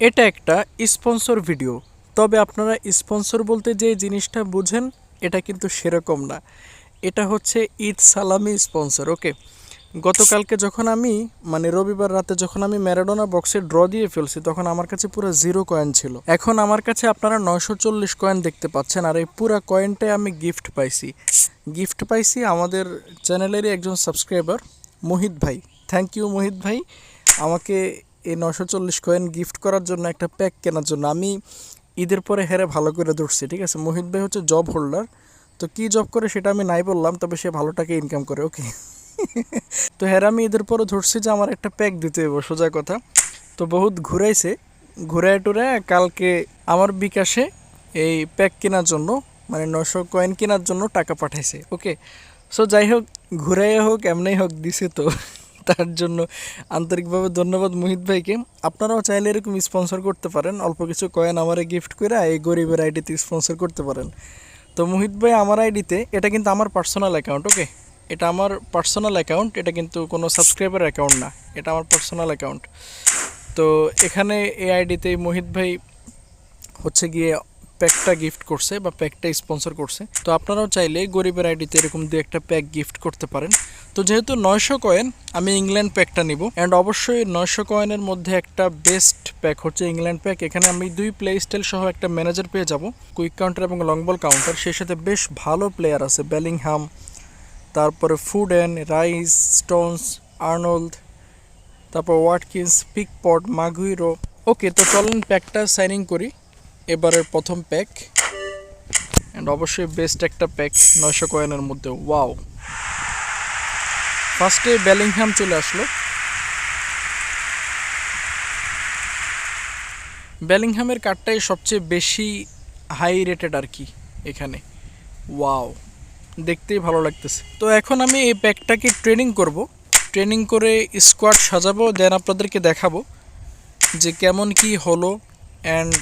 এটা একটা sponsor video. তবে আপনারা স্পন্সর বলতে যে জিনিসটা বুঝেন, এটা কিন্তু সেরকম না। এটা হচ্ছে ঈদ সালামি স্পন্সর, ওকে? গতকালকে যখন আমি মানে রবিবার রাতে যখন আমি ম্যারাডোনা বক্সে ড্র দিয়ে ফেলছি, তখন আমার কাছে পুরো জিরো কয়েন ছিল। এখন আমার কাছে আপনারা নয়শো চল্লিশ কয়েন দেখতে পাচ্ছেন, আর এই পুরো কয়েনটাই আমি গিফট পাইছি। গিফট পাইছি আমাদের চ্যানেলেরই একজন সাবস্ক্রাইবার, মোহিত ভাই। থ্যাংক ইউ, মোহিত ভাই। আমাকে এই নশো চল্লিশ কয়েন গিফট করার জন্য একটা প্যাক কেনার জন্য আমি ঈদের পরে হেরে ভালো করে ধরছি ঠিক আছে? মোহিত ভাই হচ্ছে জব হোল্ডার তো কি জব করে সেটা আমি নাই বললাম, তবে সে ভালো টাকা ইনকাম করে ওকে তো হ্যাঁ আমি ঈদের পরে ধরছি যে আমার একটা প্যাক দিতে হবে সোজা কথা। তো বহুত ঘুরাইছে, ঘুরায় টুরায় কালকে আমার বিকাশে এই প্যাক কেনার জন্য মানে নশো কয়েন কেনার জন্য টাকা পাঠাইছে ওকে সো যাই হোক, ঘুরাইয়া হোক এমনি হোক, দিছে তো। তার জন্য আন্তরিকভাবে ধন্যবাদ মোহিত ভাইকে। আপনারাও চাইলে এরকম স্পন্সর করতে পারেন। অল্প কিছু কয়েন আমারে গিফট করে এই গরিবের আইডিতে স্পন্সর করতে পারেন। তো মোহিত ভাই, আমার আইডিতে এটা কিন্তু আমার পার্সোনাল অ্যাকাউন্ট ওকে এটা আমার পার্সোনাল অ্যাকাউন্ট এটা কিন্তু কোনো সাবস্ক্রাইবার অ্যাকাউন্ট না। এটা আমার পার্সোনাল অ্যাকাউন্ট তো এখানে এই আইডিতে মোহিত ভাই হচ্ছে গিয়ে প্যাকটা গিফট করছে বা প্যাকটা স্পন্সর করছে। তো আপনারাও চাইলে গরিবের আইডিতে এরকম দু একটা প্যাক গিফট করতে পারেন। তো যেহেতু নয়শো কয়েন আমি ইংল্যান্ড প্যাকটা নিব। অ্যান্ড অবশ্যই নয়শো কয়েনের মধ্যে একটা বেস্ট প্যাক হচ্ছে ইংল্যান্ড প্যাক এখানে আমি দুই প্লে স্টাইল সহ একটা ম্যানেজার পেয়ে যাব। কুইক কাউন্টার এবং লং বল কাউন্টার সেই সাথে বেশ ভালো প্লেয়ার আছে বেলিংহাম তারপরে Foden and Rice Stones Arnold তারপর ওয়াটকিন্স পিকপট মাগুইরো ওকে তো চলেন প্যাকটা সাইনিং করি। এবারের প্রথম প্যাক অ্যান্ড অবশ্যই বেস্ট একটা প্যাক নয়শো কয়েনের মধ্যে ওয়াও ফার্স্টে বেলিংহাম চলে আসলো। বেলিংহামের কার্ডটাই সবচেয়ে বেশি হাই রেটেড আর কি এখানে। ওয়াও দেখতেই ভালো লাগতেছে। তো এখন আমি এই প্যাকটাকে ট্রেনিং করব। ট্রেনিং করে স্কোয়াড সাজাবো দেন আপনাদেরকে দেখাবো যে কেমন কি হলো অ্যান্ড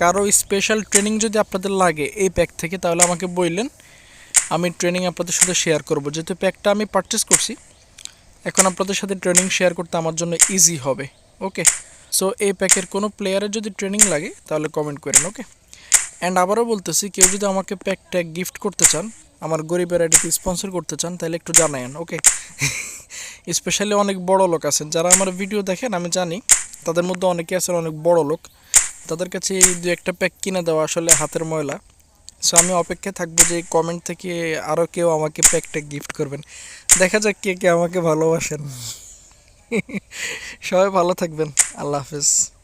কারও স্পেশাল ট্রেনিং যদি আপনাদের লাগে এই প্যাক থেকে, তাহলে আমাকে বললেন। আমি ট্রেনিং আপনাদের সাথে শেয়ার করব। যেহেতু প্যাকটা আমি পারচেস করছি, এখন আপনাদের সাথে ট্রেনিং শেয়ার করতে আমার জন্য ইজি হবে ওকে সো এই প্যাকের কোনো প্লেয়ারের যদি ট্রেনিং লাগে, তাহলে কমেন্ট করেন ওকে অ্যান্ড আবারও বলতেছি, কেউ যদি আমাকে প্যাক ট্যাগ গিফট করতে চান, আমার গরিবের আইডিতে স্পন্সর করতে চান, তাহলে একটু জানায়েন ওকে স্পেশালি অনেক বড় লোক আছেন। যারা আমার ভিডিও দেখেন, আমি জানি, তাদের মধ্যে অনেকে আছেন অনেক বড় লোক। তাদের কাছে এই দু একটা প্যাক কিনে দেওয়া আসলে হাতের ময়লা। সো আমি অপেক্ষায় থাকব যে কমেন্ট থেকে আরও কেউ আমাকে প্যাকটা গিফট করবেন। দেখা যাক কে কে আমাকে ভালোবাসেন। সবাই ভালো থাকবেন। আল্লাহ হাফেজ।